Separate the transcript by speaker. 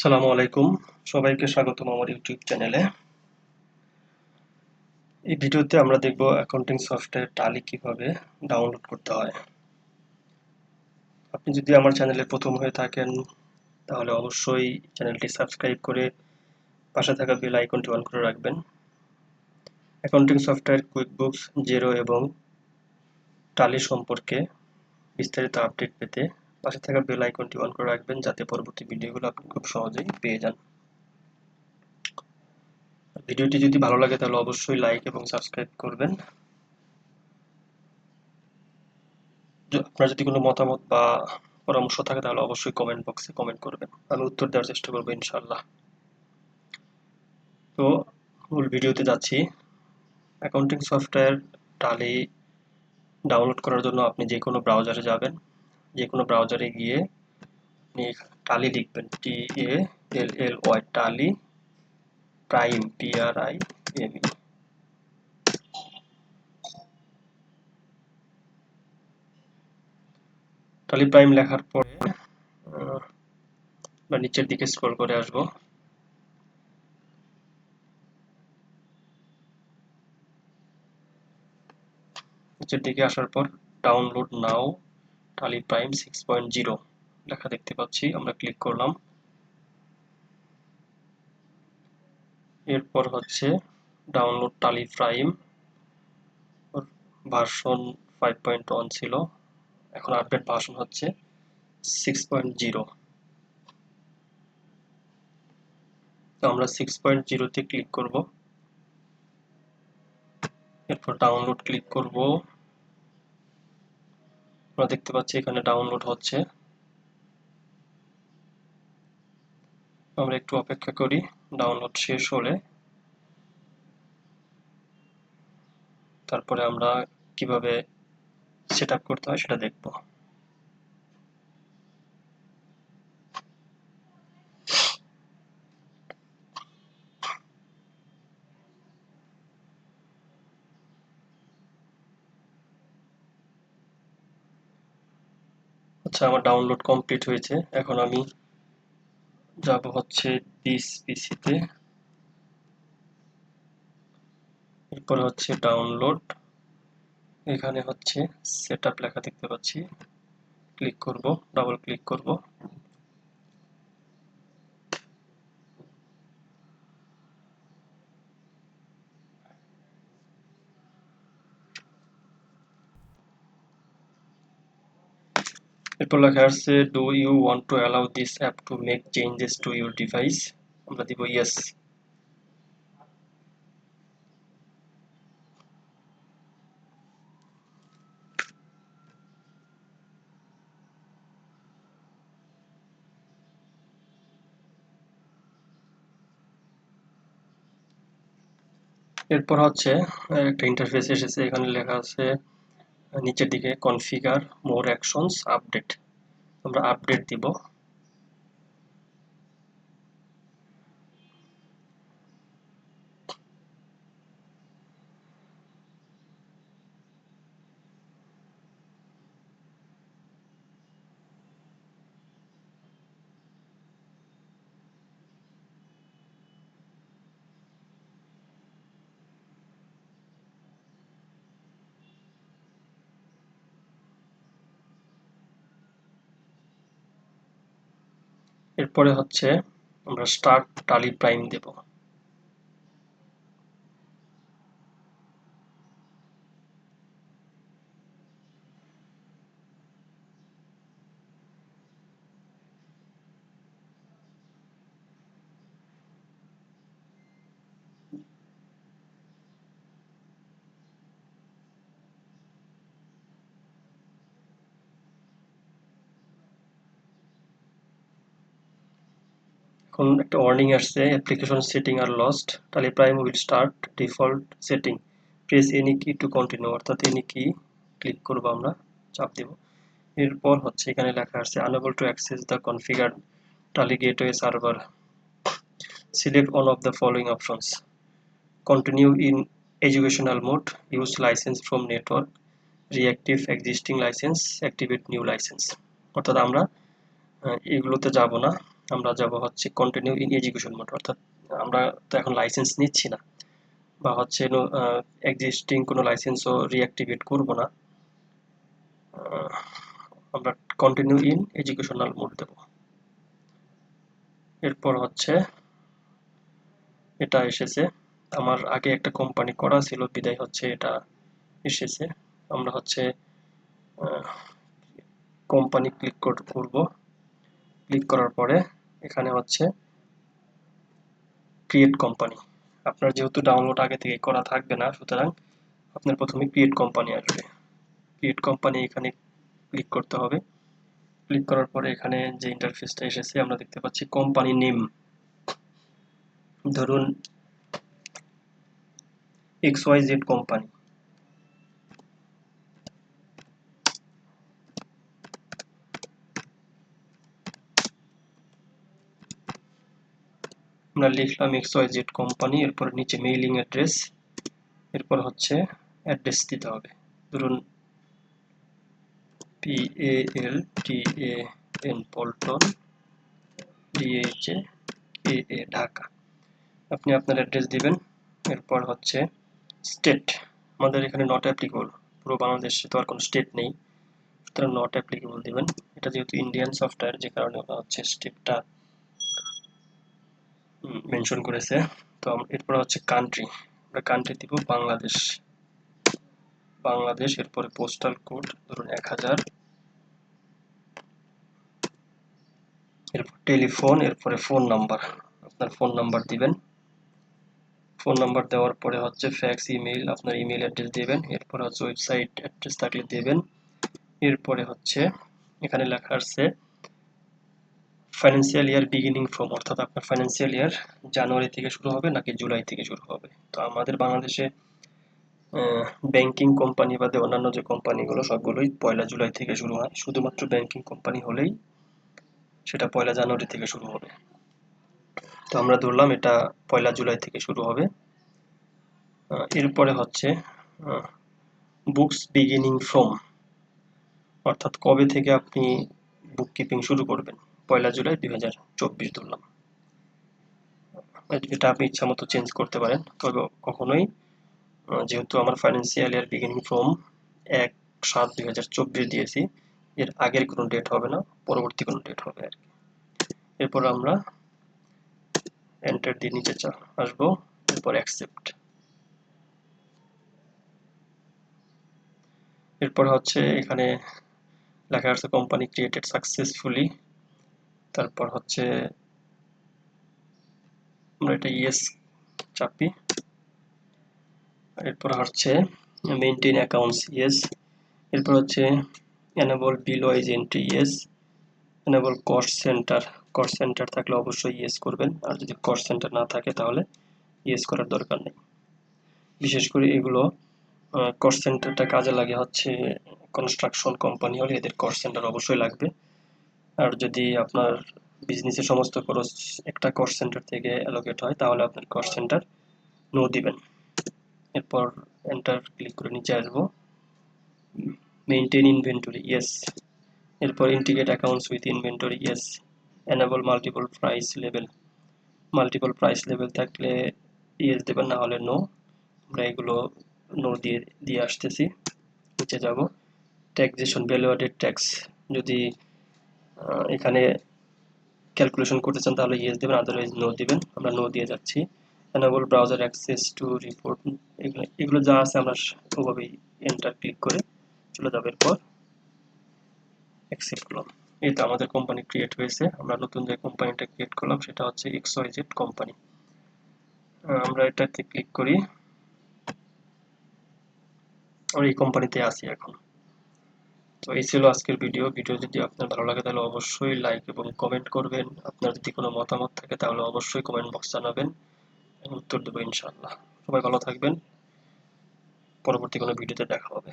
Speaker 1: আসসালামু আলাইকুম। সবাইকে স্বাগতম আমার ইউটিউব চ্যানেলে। এই ভিডিওতে আমরা দেখব অ্যাকাউন্টিং সফটওয়্যার টালি কীভাবে ডাউনলোড করতে হয়। আপনি যদি আমার চ্যানেলে প্রথম হয়ে থাকেন, তাহলে অবশ্যই চ্যানেলটি সাবস্ক্রাইব করে পাশে থাকা বেল আইকনটি অন করে রাখবেন। Accounting software QuickBooks Xero এবং টালি সম্পর্কে বিস্তারিত আপডেট পেতে পাশে থাকা বেল আইকনটি অন করে রাখবেন যাতে পরবর্তী ভিডিওগুলো আপনি খুব সহজেই পেয়ে যান। ভিডিওটি যদি ভালো লাগে তাহলে অবশ্যই লাইক এবং সাবস্ক্রাইব করবেন। আপনার যদি কোনো মতামত বা পরামর্শ থাকে তাহলে অবশ্যই কমেন্ট বক্সে কমেন্ট করবেন। আমি উত্তর দেওয়ার চেষ্টা করব ইনশাল্লাহ তো, মূল ভিডিওতে যাচ্ছি। অ্যাকাউন্টিং সফটওয়্যার টালি ডাউনলোড করার জন্য আপনি যে কোনো ব্রাউজারে যাবেন। যে কোনো ব্রাউজারে গিয়ে টালি লিখবেন T A L L Y Tally Prime P R I M E Tally Prime লেখার পরে বা নিচের দিকে স্ক্রল করে আসব। নিচের দিকে আসার পর ডাউনলোড নাও টালি প্রাইম সিক্স পয়েন্ট জিরো লেখা দেখতে পাচ্ছি, আমরা ক্লিক করলাম। এরপর হচ্ছে download Tally Prime version five point one ছিল। এখন আপডেট ভার্সন হচ্ছে সিক্স পয়েন্ট জিরো তো আমরা সিক্স পয়েন্ট জিরোতে ক্লিক করব। এরপর ডাউনলোড ক্লিক করব। আমরা দেখতে পাচ্ছি এখানে ডাউনলোড হচ্ছে। আমরা একটু অপেক্ষা করি ডাউনলোড শেষ হলে। তারপরে আমরা কীভাবে সেট করতে হয় সেটা দেখব। আচ্ছা আমার ডাউনলোড কমপ্লিট হয়েছে। এখন আমি যাব হচ্ছে দিস পিসিতে এরপরে হচ্ছে ডাউনলোড এখানে হচ্ছে সেট লেখা দেখতে পাচ্ছি। ক্লিক করব ডাবল ক্লিক করব। লেখা আছে do you want to allow this app to make changes to your device আমরা দিব ইয়েস এরপর হচ্ছে একটা ইন্টারফেস এসেছে, এখানে লেখা আছে নিচের দিকে কনফিগার মোর অ্যাকশনস আপডেট আমরা আপডেট দিব। এরপরে হচ্ছে আমরা স্টার্ট টালি প্রাইম দেব। এখন একটা ওয়ার্নিং আসছে অ্যাপ্লিকেশন সেটিং আর লস্ট তাহলে Prime will start default setting press any key to continue অর্থাৎ এনি কি ক্লিক করব আমরা, চাপ দেব। এরপর হচ্ছে এখানে লেখা আছে unable to access the configure Tally gateway server select one of the following options continue in educational mode use license from network reactive existing license activate new license অর্থাৎ আমরা এগুলোতে যাব না। আমরা যাব হচ্ছে কন্টিনিউ ইন এডুকেশন মোড অর্থাৎ আমরা তো এখন লাইসেন্স নিচ্ছি না। বা হচ্ছে এক্সিস্টিং কোনো লাইসেন্সও রিঅ্যাক্টিভেট করব না। আমরা কন্টিনিউ ইন এডুকেশনাল মোড দেব। এরপর হচ্ছে এটা এসেছে। আমার আগে একটা কোম্পানি করা ছিল, বিদায় হচ্ছে এটা এসেছে। আমরা হচ্ছে কোম্পানি ক্লিক করব। ক্লিক করার পরে এখানে হচ্ছে ক্রিয়েট কোম্পানি আপনার যেহেতু ডাউনলোড আগে থেকে করা থাকবে না, সুতরাং আপনার প্রথমে ক্রিয়েট কোম্পানি আসবে। ক্রিয়েট কোম্পানি এখানে ক্লিক করতে হবে। ক্লিক করার পরে এখানে যে ইন্টারফেসটা এসেছে, আমরা দেখতে পাচ্ছি কোম্পানি নেম ধরুন এক্স ওয়াই জেড কোম্পানি আমরা লিখলাম এক্স ওয়াই জেড কোম্পানি এরপর নিচে মেইলিং অ্যাড্রেস এরপর হচ্ছে অ্যাড্রেস দিতে হবে। ধরুন P A L T A N Paltan D H A A Dhaka. আপনি আপনার অ্যাড্রেস দিবেন, এরপর হচ্ছে স্টেট আমাদের এখানে নট অ্যাপ্লিকেবল পুরো বাংলাদেশে তো আর কোনো স্টেট নেই। সুতরাং নট অ্যাপ্লিকেবল দিবেন। এটা যেহেতু ইন্ডিয়ান সফটওয়্যার যে কারণে হচ্ছে স্টেটটা মেনশন করেছে। তো এরপর হচ্ছে কান্ট্রি আমরা কান্ট্রি দিব বাংলাদেশ। বাংলাদেশ, এরপরে পোস্টাল কোড ধরুন এক হাজার। এরপর টেলিফোন এরপরে ফোন নাম্বার আপনার ফোন নাম্বার দিবেন। ফোন নাম্বার দেওয়ার পরে হচ্ছে ফ্যাক্স ইমেইল আপনার ইমেইল অ্যাড্রেস দেবেন। এরপরে হচ্ছে ওয়েবসাইট অ্যাড্রেস থাকলে দেবেন। এরপরে হচ্ছে এখানে লেখা আছে ফাইন্যান্সিয়াল ইয়ার বিগিনিং ফ্রম অর্থাৎ আপনার ফাইন্যান্সিয়াল ইয়ার জানুয়ারি থেকে শুরু হবে নাকি জুলাই থেকে শুরু হবে? তো আমাদের বাংলাদেশে ব্যাংকিং কোম্পানি বাদে অন্যান্য যে কোম্পানিগুলো সবগুলোই পয়লা জুলাই থেকে শুরু হয়। শুধুমাত্র ব্যাংকিং কোম্পানি হলেই সেটা পয়লা জানুয়ারি থেকে শুরু হবে। তো আমরা ধরলাম এটা পয়লা জুলাই থেকে শুরু হবে। এরপরে হচ্ছে বুকস বিগিনিং ফ্রম অর্থাৎ কবে থেকে আপনি বুক কিপিং শুরু করবেন? পয়লা জুলাই দুই হাজার চব্বিশ ধরলাম। এটা আপনি ইচ্ছা মতো চেঞ্জ করতে পারেন, তবে কখনোই যেহেতু আমার ফাইন্যান্সিয়াল ইয়ার বিগিনিং ফ্রম এক সাত দুই হাজার চব্বিশ দিয়েছি, এর আগের কোনো ডেট হবে না, পরবর্তী কোনো ডেট হবে আর এরপর আমরা এন্টার দিয়ে নিচে আসব, এরপর অ্যাকসেপ্ট এরপর হচ্ছে এখানে লেখা আছে কোম্পানি ক্রিয়েটেড সাকসেসফুলি তারপর হচ্ছে আমরা এটা ইয়েস চাপি। এরপর হচ্ছে মেনটেন অ্যাকাউন্টস ইয়েস এরপর হচ্ছে enable bill wise entry yes enable cost centre cost centre থাকলে অবশ্যই ইয়েস করবেন। আর যদি কস্ট সেন্টার না থাকে তাহলে ইয়েস করার দরকার নেই। বিশেষ করে এগুলো কস্ট সেন্টারটা কাজে লাগে হচ্ছে কনস্ট্রাকশন কোম্পানি হলে এদের কস্ট সেন্টার অবশ্যই লাগবে। আর যদি আপনার বিজনেসের সমস্ত খরচ একটা কস্ট সেন্টার থেকে অ্যালোকেট হয়, তাহলে আপনার কস্ট সেন্টার নো দিবেন। এরপর এন্টার ক্লিক করে নিচে আসব। মেনটেন ইনভেন্টরি ইয়েস এরপর integrate accounts with inventory yes enable multiple price level multiple price level থাকলে ইয়েস দেবেন, না হলে নো আমরা এগুলো নো দিয়ে দিয়ে আসতেছি। নিচে যাব। ট্যাক্সেশন ভ্যালুয়েটেড ট্যাক্স যদি এখানে ক্যালকুলেশন করতে চান, তাহলে ইয়েস দেবেন আদারওয়াইজ নো দিবেন। আমরা নো দিয়ে যাচ্ছি। Enable browser access to report এগুলো যা আছে আমরা ওভাবেই এন্টার ক্লিক করে চলে যাবে এরপর। অ্যাকসেপ্ট করলাম। এই তো আমাদের কোম্পানি ক্রিয়েট হয়েছে। আমরা নতুন যে কোম্পানিটা ক্রিয়েট করলাম, সেটা হচ্ছে এক্স ওয়াই জেড কোম্পানি আমরা এটাতে ক্লিক করি। আমরা এই কোম্পানিতে আছি এখন। তো এই ছিল আজকের ভিডিও ভিডিও যদি আপনার ভালো লাগে, তাহলে অবশ্যই লাইক এবং কমেন্ট করবেন। আপনার যদি কোনো মতামত থাকে, তাহলে অবশ্যই কমেন্ট বক্স জানাবেন। উত্তর দেবো ইনশাল্লাহ সবাই ভালো থাকবেন। পরবর্তী কোনো ভিডিওতে দেখা হবে।